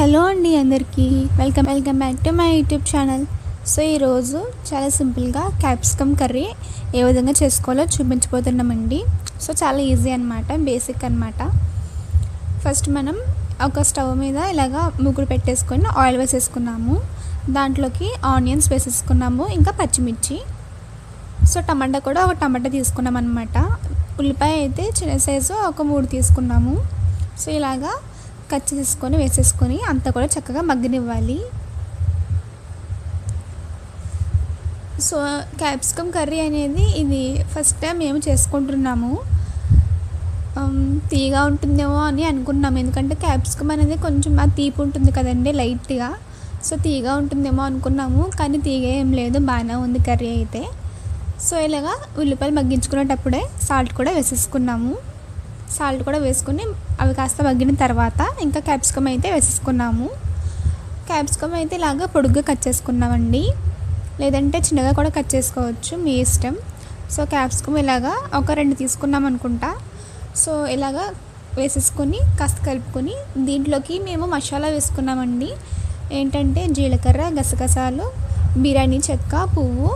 Hello అండి అందరికీ. Welcome welcome back to my YouTube channel. So ఈరోజు చాలా సింపుల్గా క్యాప్సికమ్ కర్రీ ఏ విధంగా చేసుకోవాలో చూపించబోతున్నామండి. సో చాలా ఈజీ అనమాట బేసిక్ అనమాట ఫస్ట్ మనం ఒక స్టవ్ మీద ఇలాగా ముగ్గురు పెట్టేసుకొని ఆయిల్ వేసేసుకున్నాము. దాంట్లోకి ఆనియన్స్ వేసేసుకున్నాము ఇంకా పచ్చిమిర్చి. సో టమాటా కూడా ఒక టమాటా తీసుకున్నాం అనమాట ఉల్లిపాయ అయితే చిన్న సైజు ఒక మూడు తీసుకున్నాము. సో ఇలాగా కట్ చేసుకొని వేసేసుకొని అంతా కూడా చక్కగా మగ్గనివ్వాలి. సో క్యాప్సికమ్ కర్రీ అనేది ఇది ఫస్ట్ టైం మేము చేసుకుంటున్నాము. తీగా ఉంటుందేమో అని అనుకున్నాము. ఎందుకంటే క్యాప్సికమ్ అనేది కొంచెం ఆ తీపి ఉంటుంది కదండి లైట్గా. సో తీగా ఉంటుందేమో అనుకున్నాము. కానీ తీగ ఏం లేదు బాగానే ఉంది కర్రీ అయితే. సో ఇలాగా ఉల్లిపాయలు మగ్గించుకునేటప్పుడే సాల్ట్ కూడా వేసేసుకున్నాము. సాల్ట్ కూడా వేసుకుని అవి కాస్త మగ్గిన తర్వాత ఇంకా క్యాప్సికమ్ అయితే వేసేసుకున్నాము. క్యాప్సికమ్ అయితే ఇలాగా పొడుగ్గా కట్ చేసుకున్నామండి. లేదంటే చిన్నగా కూడా కట్ చేసుకోవచ్చు మీ ఇష్టం. సో క్యాప్సికమ్ ఇలాగా ఒక రెండు తీసుకున్నాం అనుకుంటా. సో ఇలాగా వేసేసుకొని కాస్త కలుపుకొని దీంట్లోకి మేము మసాలా వేసుకున్నామండి. ఏంటంటే జీలకర్ర గసగసాలు బిర్యానీ చెక్క పువ్వు.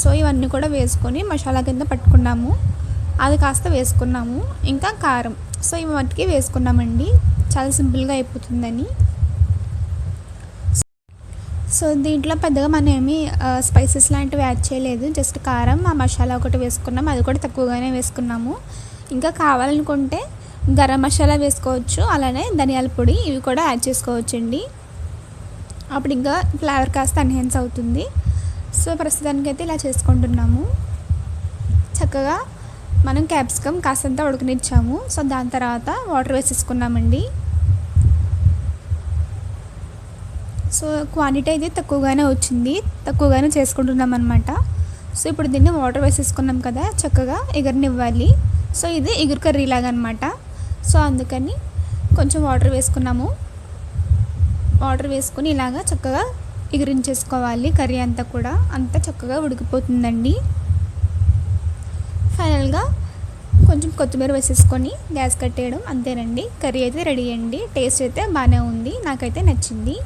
సో ఇవన్నీ కూడా వేసుకొని మసాలా కింద పట్టుకున్నాము. అది కాస్త వేసుకున్నాము. ఇంకా కారం. సో ఇవి మట్టికి వేసుకున్నామండి. చాలా సింపుల్గా అయిపోతుందని. సో దీంట్లో పెద్దగా మనం ఏమి స్పైసెస్ లాంటివి యాడ్ చేయలేదు. జస్ట్ కారం ఆ మసాలా ఒకటి వేసుకున్నాము అది కూడా తక్కువగానే వేసుకున్నాము. ఇంకా కావాలనుకుంటే గరం మసాలా వేసుకోవచ్చు. అలానే ధనియాల పొడి ఇవి కూడా యాడ్ చేసుకోవచ్చండి. అప్పుడు ఇంకా ఫ్లేవర్ కాస్త ఎన్హాన్స్ అవుతుంది. సో ప్రస్తుతానికైతే ఇలా చేసుకుంటున్నాము. చక్కగా మనం క్యాప్సికమ్ కాసంత ఉడకనిచ్చాము. సో దాని తర్వాత వాటర్ వేసేసుకున్నామండి. సో క్వాంటిటీ అయితే తక్కువగానే వచ్చింది. తక్కువగానే చేసుకుంటున్నాం అనమాట సో ఇప్పుడు దీన్ని వాటర్ వేసేసుకున్నాం కదా చక్కగా ఎగరనివ్వాలి. సో ఇది ఎగురు కర్రీ లాగా అనమాట సో అందుకని కొంచెం వాటర్ వేసుకున్నాము. వాటర్ వేసుకుని ఇలాగా చక్కగా ఎగిరించేసుకోవాలి కర్రీ అంతా కూడా. అంతా చక్కగా ఉడికిపోతుందండి. ఫైనల్గా కొంచెం కొత్తిమీర వేసేసుకొని గ్యాస్ కట్టేయడం అంతేనండి. కర్రీ అయితే రెడీ అండి టేస్ట్ అయితే బాగానే ఉంది. నాకైతే నచ్చింది.